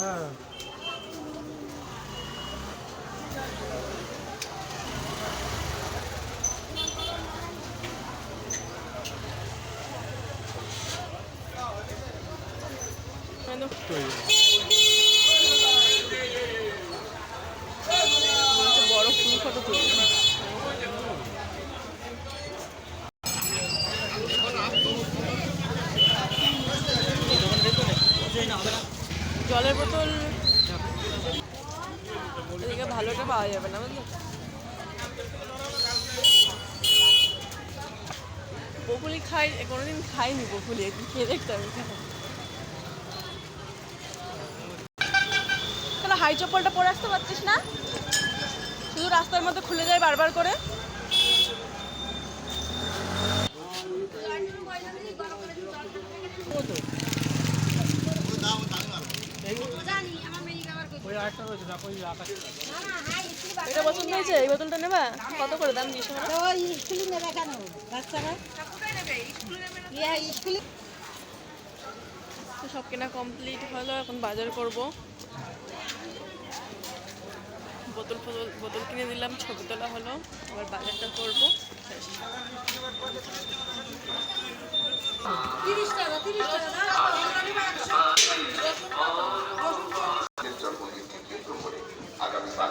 হ্যাঁ। বড় ফুল ফটো তুলবে জলের বোতল। এদিকে ভালোটা পাওয়া যাবে না, বুঝলি? বকুলি খাই, কোনোদিন খাইনি বকুলি খেয়ে দেখতে কেন কেন হাই চপ্পলটা পরে আসতে পারছিস না? শুধু রাস্তার মধ্যে খুলে যায় বারবার করে। এটা পছন্দ হয়েছে? এই বোতলটা নেবা? কত করে দাম দিয়েছ স্কুলে নেবে কেন? বাচ্চারা? ইয়া স্কুলে তো সব কেনা কমপ্লিট হলো এখন বাজার করব। বোতল ফোতল বোতল কিনে দিলাম ছবি তোলা হলো আবার বাজারটা করব। তিরিশ টাকা তিরিশ টাকা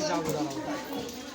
যাব দাঁড়াবো